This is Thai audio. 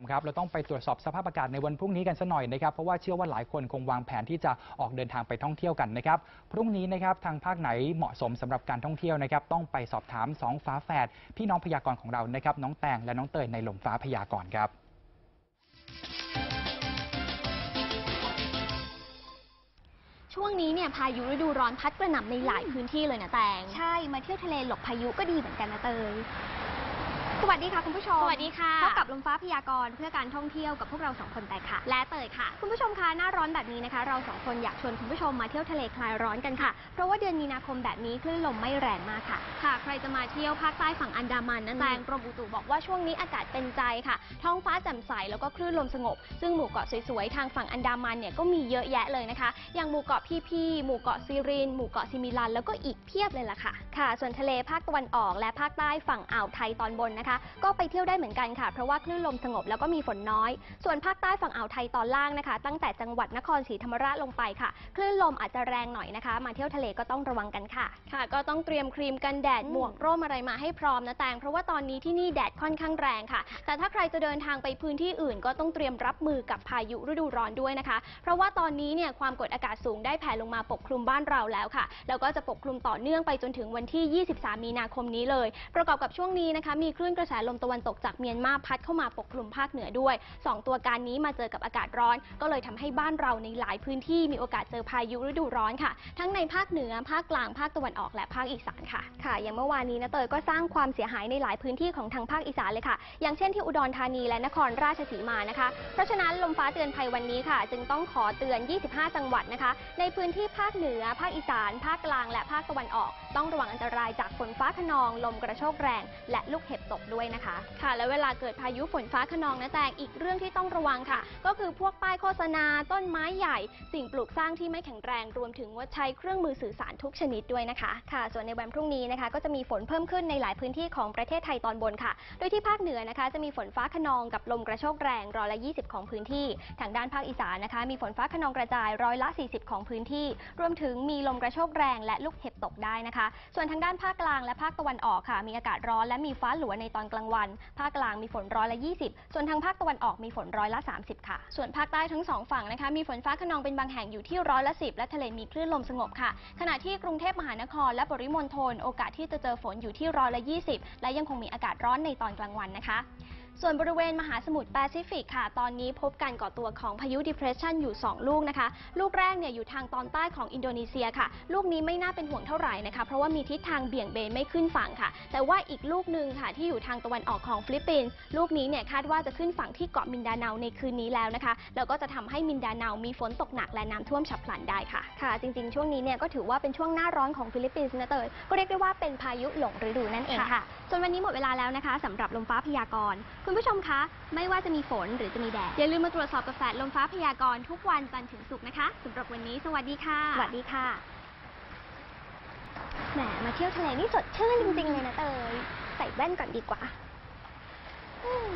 ครับเราต้องไปตรวจสอบสภาพอากาศในวันพรุ่งนี้กันสัหน่อยนะครับเพราะว่าเชื่อว่าหลายคนคงวางแผนที่จะออกเดินทางไปท่องเที่ยวกันนะครับพรุ่งนี้นะครับทางภาคไหนเหมาะสมสำหรับการท่องเที่ยวนะครับต้องไปสอบถามสองฟ้าแฝดพี่น้องพยากรณ์ของเรานะครับน้องแตงและน้องเตยในหลมฟ้าพยากรณ์ครับช่วงนี้เนี่ยพายุฤดูร้อนพัดกระหน่ำในหลายพื้นที่เลยนะแตงใช่มาเที่ยวทะเลหลบพายุก็ดีเหมือนกันนะเตย สวัสดีค่ะคุณผู้ชม สวัสดีค่ะพบกับลมฟ้าพยากรณ์เพื่อการท่องเที่ยวกับพวกเราสองคนแต่ค่ะ และเตยค่ะ คุณผู้ชมคะหน้าร้อนแบบนี้นะคะ เราสองคนอยากชวนคุณผู้ชมมาเที่ยวทะเลคลายร้อนกันค่ะ เพราะว่าเดือนมีนาคมแบบนี้คลื่นลมไม่แรงมากค่ะ ค่ะ ใครจะมาเที่ยวภาคใต้ฝั่งอันดามันนะอืมแตงกรมอุตุบอกว่าช่วงนี้อากาศเป็นใจค่ะ ท้องฟ้าแจ่มใสแล้วก็คลื่นลมสงบ ซึ่งหมู่เกาะสวยๆทางฝั่งอันดามันเนี่ยก็มีเยอะแยะเลยนะคะ อย่างหมู่เกาะพี่พี่ๆหมู่เกาะซีริน หมู่เกาะซิมิลัน แล้วก็อีกเพียบเลยล่ะค่ะ ค่ะ ส่วนทะเลภาคตะวันออก และภาคใต้ฝั่งอ่าวไทยตอนบนนะคะก็ไปเที่ยวได้เหมือนกันค่ะ เพราะว่าคลื่นลมสงบแล้วก็มีฝนน้อย ส่วนภาคใต้ฝั่งอ่าวไทยตอนล่างนะคะ ตั้งแต่จังหวัดนครศรีธรรมราชลงไปค่ะ คลื่นลมอาจจะแรงหน่อยนะคะ มาเที่ยวทะเลก็ต้องระวังกันค่ะ ค่ะ ก็ต้องเตรียมครีมกันแดดหมวกร่มอะไรมาให้พร้อมนะแตง เพราะว่าตอนนี้ที่นี่แดดค่อนข้างแรงค่ะ แต่ถ้าใครจะเดินทางไปพื้นที่อื่น ก็ต้องเตรียมรับมือกับพายุฤดูร้อนด้วยนะคะ เพราะว่าตอนนี้เนี่ยความกดอากาศสูงได้แผ่ลงมาปกคลุมบ้านเราแล้วค่ะ แล้วก็จะปกคลุมต่อเนื่องไปจนถึงวันที่ 23 มีนาคมนี้เลย ประกอบกับช่วงนี้นะคะมีคลื่นกระแสลมตะวันตกจากเมียนมาพัดเข้ามาปกคลุมภาคเหนือด้วยสองตัวการนี้มาเจอกับอากาศร้อน ก็เลยทำให้บ้านเราในหลายพื้นที่มีโอกาสเจอพายุฤดูร้อนค่ะ ทั้งในภาคเหนือภาคกลางภาคตะวันออกและภาคอีสานค่ะค่ะ อย่างเมื่อวานนี้นะเตยก็สร้างความเสียหายในหลายพื้นที่ของทางภาคอีสานเลยค่ะ อย่างเช่นที่อุดรธานีและนครราชสีมานะคะ เพราะฉะนั้นลมฟ้าเตือนภัยวันนี้ค่ะ จึงต้องขอเตือน 25 จังหวัดนะคะ ในพื้นที่ภาคเหนือ ภาคอีสาน ภาคกลาง และภาคตะวันออก ต้องระวังอันตรายจากฝนฟ้าขนอง ลมกระโชกแรง และลูกเห็บตกด้วยนะคะ ค่ะ และเวลาเกิดพายุฝนฟ้าขนองนะแต่อีกเรื่องที่ต้องระวังค่ะ ก็คือพวกป้ายโฆษณาต้นไม้ใหญ่ สิ่งปลูกสร้างที่ไม่แข็งแรงรวมถึงงดใช้เครื่องมือสื่อสารทุกชนิดด้วยนะคะค่ะ ส่วนในวันพรุ่งนี้นะคะ ก็จะมีฝนเพิ่มขึ้นในหลายพื้นที่ของประเทศไทยตอนบนค่ะ โดยที่ภาคเหนือนะคะ จะมีฝนฟ้าขนองกับลมกระโชกแรงร้อยละ 20 ของพื้นที่ ทางด้านภาคอีสานนะคะ มีฝนฟ้าขนองกระจายร้อยละ 40 ของพื้นที่ รวมถึงมีลมกระโชกแรงและลูกเห็บตกได้นะคะ ส่วนทางด้านภาคกลางและภาคตะวันออกค่ะ มีอากาศร้อนและมีฟ้าหลัวในตอนกลางวัน ภาคกลางมีฝนร้อยละ 20 ส่วนทางภาคตะวันออกมีฝนร้อยละ 30 ค่ะ ส่วนภาคใต้ทั้งสองฝั่งนะคะมีฝนฟ้าขนองเป็นบางแห่งอยู่ที่ร้อยละสิและทะเลมีคลื่นลมสงบค่ะ ขณะที่กรุงเทพมหานครและปริมณฑลโอกาสที่จะเจอฝนอยู่ที่ร้อยละ 20 และยังคงมีอากาศร้อนในตอนกลางวันนะคะ ส่วนบริเวณมหาสมุทรแปซิฟิกค่ะ ตอนนี้พบการก่อตัวของพายุ depression อยู่ 2 ลูกนะคะ ลูกแรกเนี่ยอยู่ทางตอนใต้ของอินโดนีเซียค่ะ ลูกนี้ไม่น่าเป็นห่วงเท่าไหร่นะคะ เพราะว่ามีทิศทางเบี่ยงเบนไม่ขึ้นฝั่งค่ะ แต่ว่าอีกลูกหนึ่งค่ะที่อยู่ทางตะวันออกของฟิลิปปินส์ ลูกนี้เนี่ยคาดว่าจะขึ้นฝั่งที่เกาะมินดาเนาในคืนนี้แล้วนะคะ แล้วก็จะทำให้มินดาเนามีฝนตกหนักและน้ำท่วมฉับพลันได้ค่ะ ค่ะ จริง ๆ ช่วงนี้เนี่ยก็ถือว่าเป็นช่วงหน้าร้อนของฟิลิปปินส์นะเตยก็เรียกได้ว่าเป็นพายุหลงฤดูนั่นเองค่ะส่วนวันนี้หมดเวลาแล้วนะคะสำหรับลมฟ้าพยากรณ์คุณผู้ชมคะ ไม่ว่าจะมีฝนหรือจะมีแดด อย่าลืมมาตรวจสอบกับแฟลชลมฟ้าพยากรณ์ทุกวันจันทร์ถึงศุกร์นะคะสำหรับวันนี้ สวัสดีค่ะ สวัสดีค่ะ แหม มาเที่ยวทะเลนี่สดชื่นจริงๆเลยนะเตย ใส่แว่นก่อนดีกว่าอืม